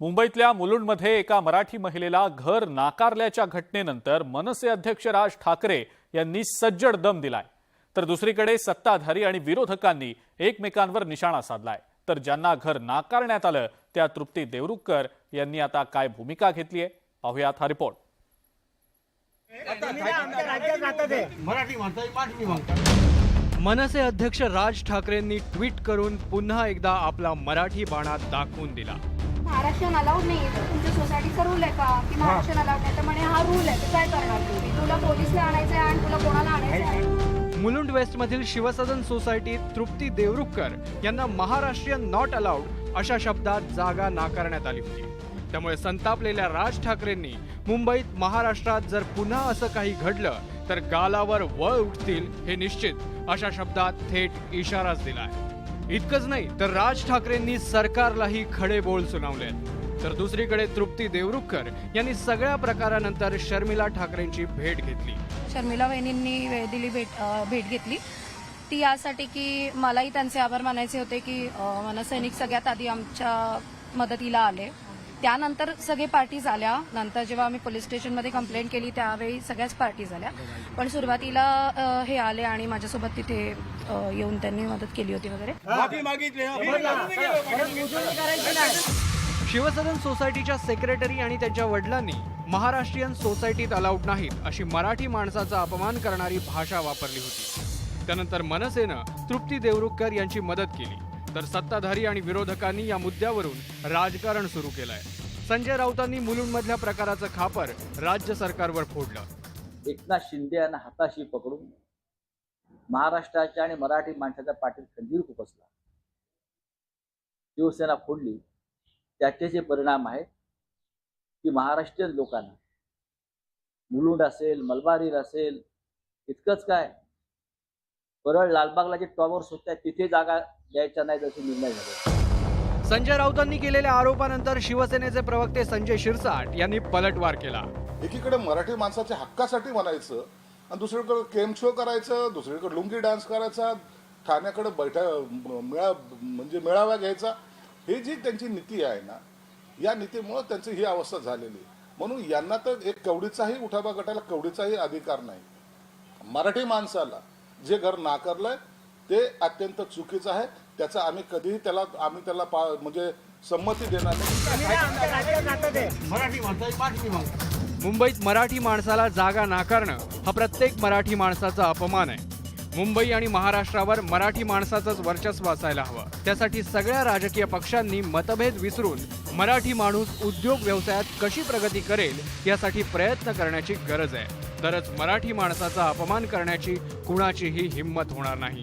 मुंबईतल्या मुलुंडमध्ये एका मराठी महिलेला घर नाकारल्याच्या घटनेनंतर मनसे अध्यक्ष राज ठाकरे यांनी सज्जड दम दिलाय. तर दुसरीकडे सत्ताधारी आणि विरोधकांनी एकमेकांवर निशाणा साधलाय. तर ज्यांना घर नाकारण्यात आलं त्या तृप्ती देवरुखकर यांनी आता काय भूमिका घेतली आहे? पाहुयात हा रिपोर्ट. मनसे अध्यक्ष राज ठाकरेंनी ट्विट करून पुन्हा एकदा आपला मराठी बाणा दाखवून दिला. महाराष्ट्रीयन अलाउड नाही तर तुमच्या सोसायटीचा रूल आहे का? की महाराष्ट्रीयन अलाउड नाही? तर म्हणे हा रूल आहे. तर काय करणार तुम्ही? तुला पोलिसला आणायचं आहे आणि तुला कोणाला आणायचं आहे मुलुंड वेस्टमधील शिवसदन सोसायटीत तृप्ती देवरुखकर यांना महाराष्ट्रीयन नॉट अलाउड अशा शब्दात जागा नाकारण्यात आली होती. त्यामुळे संतापलेल्या राज ठाकरेंनी मुंबईत महाराष्ट्रात जर पुन्हा असं काही घडलं तर गालावर वळ उठतील हे निश्चित अशा शब्दात थेट इशाराच दिला आहे. इतकंच नाही तर राज ठाकरेंनी सरकारलाही खडे बोल सुनावले तर दुसरीकडे तृप्ती देवरुखकर यांनी सगळ्या प्रकारानंतर शर्मिला ठाकरेंची भेट घेतली. शर्मिला वहिनींनी वेळ दिली भेट भेट घेतली. ती यासाठी की मलाही त्यांचे आभार मानायचे होते की अ, मनसैनिक सगळ्यात आधी आमच्या मदतीला आले. त्यानंतर सगळे पार्टीज आल्या नंतर जेव्हा आम्ही पोलीस स्टेशनमध्ये कंप्लेंट केली त्यावेळी सगळ्याच पार्टीज आल्या पण सुरुवातीला हे आले आणि माझ्यासोबत तिथे येऊन त्यांनी मदत केली होती वगैरे. शिवसदन सोसायटीच्या सेक्रेटरी आणि त्यांच्या वडिलांनी महाराष्ट्रीयन सोसायटीत अलाउड नाहीत अशी मराठी माणसाचा अपमान करणारी भाषा वापरली होती. त्यानंतर मनसेनं तृप्ती देवरुखकर यांची मदत केली. तर सत्ताधारी आणि विरोधकांनी या मुद्द्यावरून राजकारण सुरू केलंय. संजय राऊतांनी मुलुंडमधल्या प्रकाराचं खापर राज्य सरकारवर फोडलं. एकनाथ शिंदे यांना हाताशी पकडून महाराष्ट्राच्या आणि मराठी माणसाच्या पाठीत खंजीर खुपसला शिवसेना फोडली. त्याचे जे परिणाम आहेत की महाराष्ट्रीयन लोकांना मुलुंड असेल मलबारीर असेल इतकंच काय? परळ लालबागला जे टॉवर्स होत्या तिथे जागा द्यायच्या नाहीत असे निर्णय झाले संजय राऊतांनी केलेल्या आरोपानंतर शिवसेनेचे प्रवक्ते संजय शिरसाट यांनी पलटवार केला. एकीकडे मराठी माणसाच्या हक्कासाठी म्हणायचं आणि दुसरीकडे केम शो करायचं दुसरीकडे लुंगी डान्स करायचा ठाण्याकडे बैठा मेळा म्हणजे मेळावा घ्यायचा. हे जी त्यांची नीती आहे ना या नीतीमुळे त्यांची ही अवस्था झालेली आहे. म्हणून यांना तर एक कवडीचाही उठावा गटाला कवडीचाही अधिकार नाही. मराठी माणसाला जे घर नाकारलंय ते अत्यंत चुकीचं आहे. त्याचा आम्ही कधीही त्याला आम्ही त्याला पा म्हणजे संमती देणार नाही. मुंबईत मराठी माणसाला जागा नाकारणं हा प्रत्येक मराठी माणसाचा अपमान आहे. मुंबई आणि महाराष्ट्रावर मराठी माणसाचंच वर्चस्व असायला हवं. त्यासाठी सगळ्या राजकीय पक्षांनी मतभेद विसरून मराठी माणूस उद्योग व्यवसायात कशी प्रगती करेल यासाठी प्रयत्न करण्याची गरज आहे. तरच मराठी माणसाचा अपमान करण्याची कुणाचीही हिंमत होणार नाही.